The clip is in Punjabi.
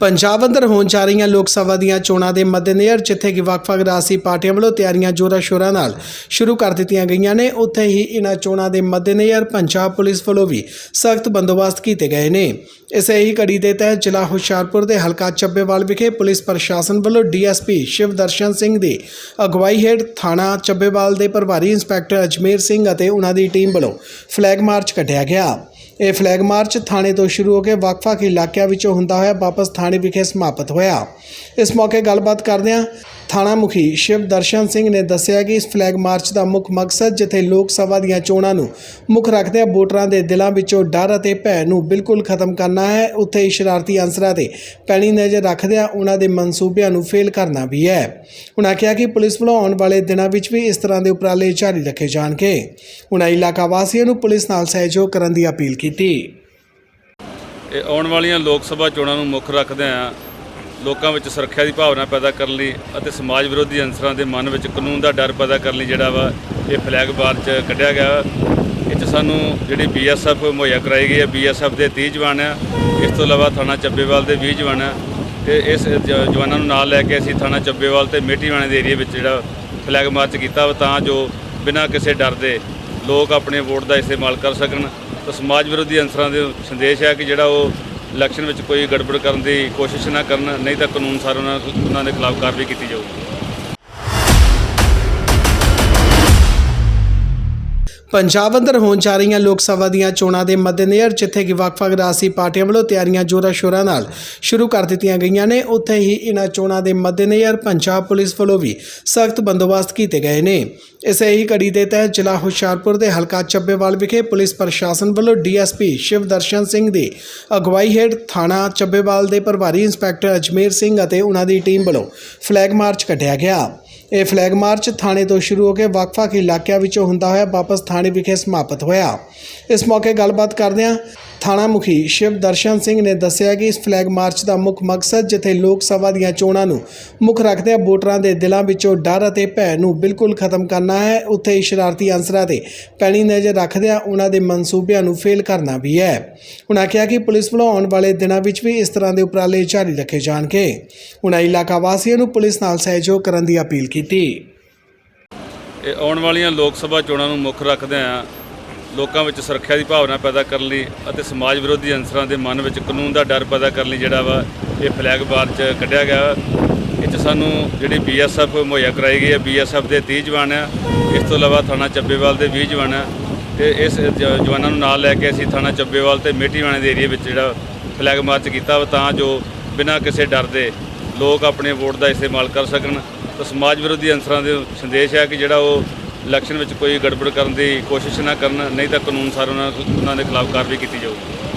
ਪੰਜਾਬ ਅੰਦਰ ਹੋਣ ਜਾ ਰਹੀਆਂ ਲੋਕ ਸਭਾ ਦੀਆਂ ਚੋਣਾਂ ਦੇ ਮੱਦੇਨਜ਼ਰ, ਜਿੱਥੇ ਕਿ ਵੱਖ-ਵੱਖ ਰਾਜਸੀ ਪਾਰਟੀਆਂ ਵੱਲੋਂ ਤਿਆਰੀਆਂ ਜ਼ੋਰਾਂ ਸ਼ੋਰਾਂ ਨਾਲ ਸ਼ੁਰੂ ਕਰ ਦਿੱਤੀਆਂ ਗਈਆਂ ਨੇ, ਉੱਥੇ ਹੀ ਇਹਨਾਂ ਚੋਣਾਂ ਦੇ ਮੱਦੇਨਜ਼ਰ ਪੰਜਾਬ ਪੁਲਿਸ ਵੱਲੋਂ ਵੀ ਸਖਤ ਬੰਦੋਬਸਤ ਕੀਤੇ ਗਏ ਨੇ। ਇਸੇ ਹੀ ਕੜੀ ਦੇ ਤਹਿਤ ਜ਼ਿਲ੍ਹਾ ਹੁਸ਼ਿਆਰਪੁਰ ਦੇ ਹਲਕਾ ਚੱਬੇਵਾਲ ਵਿਖੇ ਪੁਲਿਸ ਪ੍ਰਸ਼ਾਸਨ ਵੱਲੋਂ ਡੀਐਸਪੀ ਸ਼ਿਵਦਰਸ਼ਨ ਸਿੰਘ ਦੀ ਅਗਵਾਈ ਹੇਠ ਥਾਣਾ ਚੱਬੇਵਾਲ ਦੇ ਪ੍ਰਭਾਰੀ ਇੰਸਪੈਕਟਰ ਅਜਮੇਰ ਸਿੰਘ ਅਤੇ ਉਹਨਾਂ ਦੀ ਟੀਮ ਵੱਲੋਂ ਫਲੈਗ ਮਾਰਚ ਕੱਢਿਆ ਗਿਆ। ਇਹ ਫਲੈਗ ਮਾਰਚ ਥਾਣੇ ਤੋਂ ਸ਼ੁਰੂ ਹੋ ਕੇ ਵੱਖ-ਵੱਖ ਇਲਾਕਿਆਂ ਵਿੱਚੋਂ ਹੁੰਦਾ ਹੋਇਆ ਵਾਪਸ ਥਾਣੇ ਵਿਖੇ ਸਮਾਪਤ ਹੋਇਆ। ਇਸ ਮੌਕੇ ਗੱਲਬਾਤ ਕਰਦਿਆਂ ਥਾਣਾ ਮੁਖੀ ਸ਼ਿਵ ਦਰਸ਼ਨ ਸਿੰਘ ਨੇ ਦੱਸਿਆ ਕਿ ਇਸ ਫਲੈਗ ਮਾਰਚ ਦਾ ਮੁੱਖ ਮਕਸਦ ਜਿੱਥੇ ਲੋਕ ਸਭਾ ਦੀਆਂ ਚੋਣਾਂ ਨੂੰ ਮੁੱਖ ਰੱਖਦਿਆਂ ਵੋਟਰਾਂ ਦੇ ਦਿਲਾਂ ਵਿੱਚੋਂ ਡਰ ਅਤੇ ਭੈ ਨੂੰ ਬਿਲਕੁਲ ਖਤਮ ਕਰਨਾ ਹੈ, ਉੱਥੇ ਹੀ ਸ਼ਰਾਰਤੀ ਅੰਸਰਾਂ ਤੇ ਪੈਣੀ ਨਜ਼ਰ ਰੱਖਦਿਆਂ ਉਹਨਾਂ ਦੇ ਮਨਸੂਬਿਆਂ ਨੂੰ ਫੇਲ ਕਰਨਾ ਵੀ ਹੈ। ਉਹਨਾਂ ਕਿਹਾ ਕਿ ਪੁਲਿਸ ਵੱਲੋਂ ਆਉਣ ਵਾਲੇ ਦਿਨਾਂ ਵਿੱਚ ਵੀ ਇਸ ਤਰ੍ਹਾਂ ਦੇ ਉਪਰਾਲੇ ਜਾਰੀ ਰੱਖੇ ਜਾਣਗੇ। ਉਹਨਾਂ ਇਲਾਕਾ ਵਾਸੀਆਂ ਨੂੰ ਪੁਲਿਸ ਨਾਲ ਸਹਿਯੋਗ ਕਰਨ ਦੀ ਅਪੀਲ ਕੀਤੀ। ਇਹ ਆਉਣ ਵਾਲੀਆਂ ਲੋਕ ਸਭਾ ਚੋਣਾਂ ਨੂੰ ਮੁੱਖ ਰੱਖਦਿਆਂ ਲੋਕਾਂ ਵਿੱਚ ਸੁਰੱਖਿਆ ਦੀ ਭਾਵਨਾ ਪੈਦਾ ਕਰਨ ਲਈ ਅਤੇ ਸਮਾਜ ਵਿਰੋਧੀ ਅੰਸਰਾਂ ਦੇ ਮਨ ਵਿੱਚ ਕਾਨੂੰਨ ਦਾ ਡਰ ਪੈਦਾ ਕਰਨ ਲਈ ਜਿਹੜਾ ਵਾ, ਇਹ ਫਲੈਗ ਮਾਰਚ ਕੱਢਿਆ ਗਿਆ। ਇਹ 'ਚ ਸਾਨੂੰ ਜਿਹੜੀ ਬੀਐਸਐਫ ਮੁਹੱਈਆ ਕਰਾਈ ਗਈ ਹੈ ਬੀਐਸਐਫ ਦੇ 30 ਜਵਾਨ ਆ। ਇਸ ਤੋਂ ਇਲਾਵਾ ਥਾਣਾ ਚੱਬੇਵਾਲ ਦੇ 20 ਜਵਾਨ ਆ। ਤੇ ਇਸ ਜ- ਜਵਾਨਾਂ ਨੂੰ ਨਾਲ ਲੈ ਕੇ ਅਸੀਂ ਥਾਣਾ ਚੱਬੇਵਾਲ ਤੇ ਮੇਟੀਵਾਣੇ ਦੇ ਏਰੀਆ ਵਿੱਚ ਜਿਹੜਾ ਫਲੈਗ ਮਾਰਚ ਕੀਤਾ ਵਾ, ਤਾਂ ਜੋ ਬਿਨਾਂ ਕਿਸੇ ਡਰ ਦੇ ਲੋਕ ਆਪਣੇ ਵੋਟ ਦਾ ਇਸਤੇਮਾਲ ਕਰ ਸਕਣ। ਤਾਂ ਸਮਾਜ ਵਿਰੋਧੀ ਅੰਸਰਾਂ ਦੇ ਸੰਦੇਸ਼ ਹੈ ਕਿ ਜਿਹੜਾ ਉਹ ਇਲੈਕਸ਼ਨ ਵਿੱਚ ਕੋਈ ਗੜਬੜ ਕਰਨ ਦੀ ਕੋਸ਼ਿਸ਼ ਨਾ ਕਰਨ, ਨਹੀਂ ਤਾਂ ਕਾਨੂੰਨ ਸਾਰ ਉਹਨਾਂ ਦੇ ਖਿਲਾਫ ਕਾਰਵਾਈ ਕੀਤੀ ਜਾਊਗੀ। ਪੰਜਾਬ ਅੰਦਰ ਹੋਣ ਜਾ ਰਹੀਆਂ ਲੋਕ ਸਭਾ ਦੀਆਂ ਚੋਣਾਂ ਦੇ ਮੱਦੇਨਜ਼ਰ ਜਿੱਥੇ ਕਿ ਵੱਖ-ਵੱਖ ਰਾਜਸੀ ਪਾਰਟੀਆਂ ਵੱਲੋਂ ਤਿਆਰੀਆਂ ਜ਼ੋਰਾਂ ਸ਼ੋਰਾਂ ਨਾਲ ਸ਼ੁਰੂ ਕਰ ਦਿੱਤੀਆਂ ਗਈਆਂ ਨੇ, ਉੱਥੇ ਹੀ ਇਹਨਾਂ ਚੋਣਾਂ ਦੇ ਮੱਦੇਨਜ਼ਰ ਪੰਜਾਬ ਪੁਲਿਸ ਵੱਲੋਂ ਵੀ ਸਖਤ ਬੰਦੋਬਸਤ ਕੀਤੇ ਗਏ ਨੇ। ਇਸੇ ਹੀ ਕੜੀ ਦੇ ਤਹਿਤ ਜ਼ਿਲ੍ਹਾ ਹੁਸ਼ਿਆਰਪੁਰ ਦੇ ਹਲਕਾ ਚੱਬੇਵਾਲ ਵਿਖੇ ਪੁਲਿਸ ਪ੍ਰਸ਼ਾਸਨ ਵੱਲੋਂ ਡੀਐਸਪੀ ਸ਼ਿਵਦਰਸ਼ਨ ਸਿੰਘ ਦੀ ਅਗਵਾਈ ਹੇਠ ਥਾਣਾ ਚੱਬੇਵਾਲ ਦੇ ਪ੍ਰਭਾਰੀ ਇੰਸਪੈਕਟਰ ਅਜਮੇਰ ਸਿੰਘ ਅਤੇ ਉਹਨਾਂ ਦੀ ਟੀਮ ਵੱਲੋਂ ਫਲੈਗ ਮਾਰਚ ਕੱਢਿਆ ਗਿਆ। ਇਹ ਫਲੈਗ ਮਾਰਚ ਥਾਣੇ ਤੋਂ ਸ਼ੁਰੂ ਹੋ ਕੇ ਵੱਖ-ਵੱਖ ਇਲਾਕਿਆਂ ਵਿੱਚੋਂ ਹੁੰਦਾ ਹੋਇਆ ਵਾਪਸ ਥਾਣੇ ਵਿਖੇ ਸਮਾਪਤ ਹੋਇਆ। ਇਸ ਮੌਕੇ ਗੱਲਬਾਤ ਕਰਦਿਆਂ ਥਾਣਾ ਮੁਖੀ ਸ਼ਿਵ ਦਰਸ਼ਨ ਸਿੰਘ ਨੇ ਦੱਸਿਆ ਕਿ ਇਸ ਫਲੈਗ ਮਾਰਚ ਦਾ ਮੁੱਖ ਮਕਸਦ ਜਿੱਥੇ ਲੋਕ ਸਭਾ ਦੀਆਂ ਚੋਣਾਂ ਨੂੰ ਮੁੱਖ ਰੱਖਦਿਆਂ ਵੋਟਰਾਂ ਦੇ ਦਿਲਾਂ ਵਿੱਚੋਂ ਡਰ ਅਤੇ ਭੈ ਨੂੰ ਬਿਲਕੁਲ ਖਤਮ ਕਰਨਾ ਹੈ, ਉੱਥੇ ਹੀ ਸ਼ਰਾਰਤੀ ਅੰਸਰਾਂ ਤੇ ਪੈਣੀ ਨਜ਼ਰ ਰੱਖਦਿਆਂ ਉਹਨਾਂ ਦੇ ਮਨਸੂਬਿਆਂ ਨੂੰ ਫੇਲ ਕਰਨਾ ਵੀ ਹੈ। ਉਹਨਾਂ ਕਿਹਾ ਕਿ ਪੁਲਿਸ ਵੱਲੋਂ ਆਉਣ ਵਾਲੇ ਦਿਨਾਂ ਵਿੱਚ ਵੀ ਇਸ ਤਰ੍ਹਾਂ ਦੇ ਉਪਰਾਲੇ ਜਾਰੀ ਰੱਖੇ ਜਾਣਗੇ। ਉਹਨਾਂ ਇਲਾਕਾ ਵਾਸੀਆਂ ਨੂੰ ਪੁਲਿਸ ਨਾਲ ਸਹਿਯੋਗ ਕਰਨ ਦੀ ਅਪੀਲ ਕੀਤੀ ਕੀਤੀ ਇਹ ਆਉਣ ਵਾਲੀਆਂ ਲੋਕ ਸਭਾ ਚੋਣਾਂ ਨੂੰ ਮੁੱਖ ਰੱਖਦਿਆਂ ਲੋਕਾਂ ਵਿੱਚ ਸੁਰੱਖਿਆ ਦੀ ਭਾਵਨਾ ਪੈਦਾ ਕਰਨ ਲਈ ਅਤੇ ਸਮਾਜ ਵਿਰੋਧੀ ਅੰਸਰਾਂ ਦੇ ਮਨ ਵਿੱਚ ਕਾਨੂੰਨ ਦਾ ਡਰ ਪੈਦਾ ਕਰਨ ਲਈ ਜਿਹੜਾ ਵਾ ਇਹ ਫਲੈਗ ਮਾਰਚ ਕੱਢਿਆ ਗਿਆ। ਇਹ 'ਚ ਸਾਨੂੰ ਜਿਹੜੀ ਬੀਐਸਐਫ ਮੁਹੱਈਆ ਕਰਾਈ ਗਈ ਹੈ ਬੀਐਸਐਫ ਦੇ 30 ਜਵਾਨ ਆ। ਇਸ ਤੋਂ ਇਲਾਵਾ ਥਾਣਾ ਚੱਬੇਵਾਲ ਦੇ 20 ਜਵਾਨ ਆ। ਤੇ ਇਸ ਜ- ਜਵਾਨਾਂ ਨੂੰ ਨਾਲ ਲੈ ਕੇ ਅਸੀਂ ਥਾਣਾ ਚੱਬੇਵਾਲ ਤੇ ਮੇਟੀਵਾਣੇ ਦੇ ਏਰੀਆ ਵਿੱਚ ਜਿਹੜਾ ਫਲੈਗ ਮਾਰਚ ਕੀਤਾ ਵਾ, ਤਾਂ ਜੋ ਬਿਨਾਂ ਕਿਸੇ ਡਰ ਦੇ ਲੋਕ ਆਪਣੇ ਵੋਟ ਦਾ ਇਸਤੇਮਾਲ ਕਰ ਸਕਣ। ਤਾਂ ਸਮਾਜ ਵਿਰੋਧੀ ਅੰਸਰਾਂ ਦੇ ਸੰਦੇਸ਼ ਹੈ ਕਿ ਜਿਹੜਾ ਉਹ ਇਲੈਕਸ਼ਨ ਵਿੱਚ ਕੋਈ ਗੜਬੜ ਕਰਨ ਦੀ ਕੋਸ਼ਿਸ਼ ਨਾ ਕਰਨ, ਨਹੀਂ ਤਾਂ ਕਾਨੂੰਨ ਸਾਰ ਉਹਨਾਂ ਉਹਨਾਂ ਦੇ ਖਿਲਾਫ ਕਾਰਵਾਈ ਕੀਤੀ ਜਾਊਗੀ।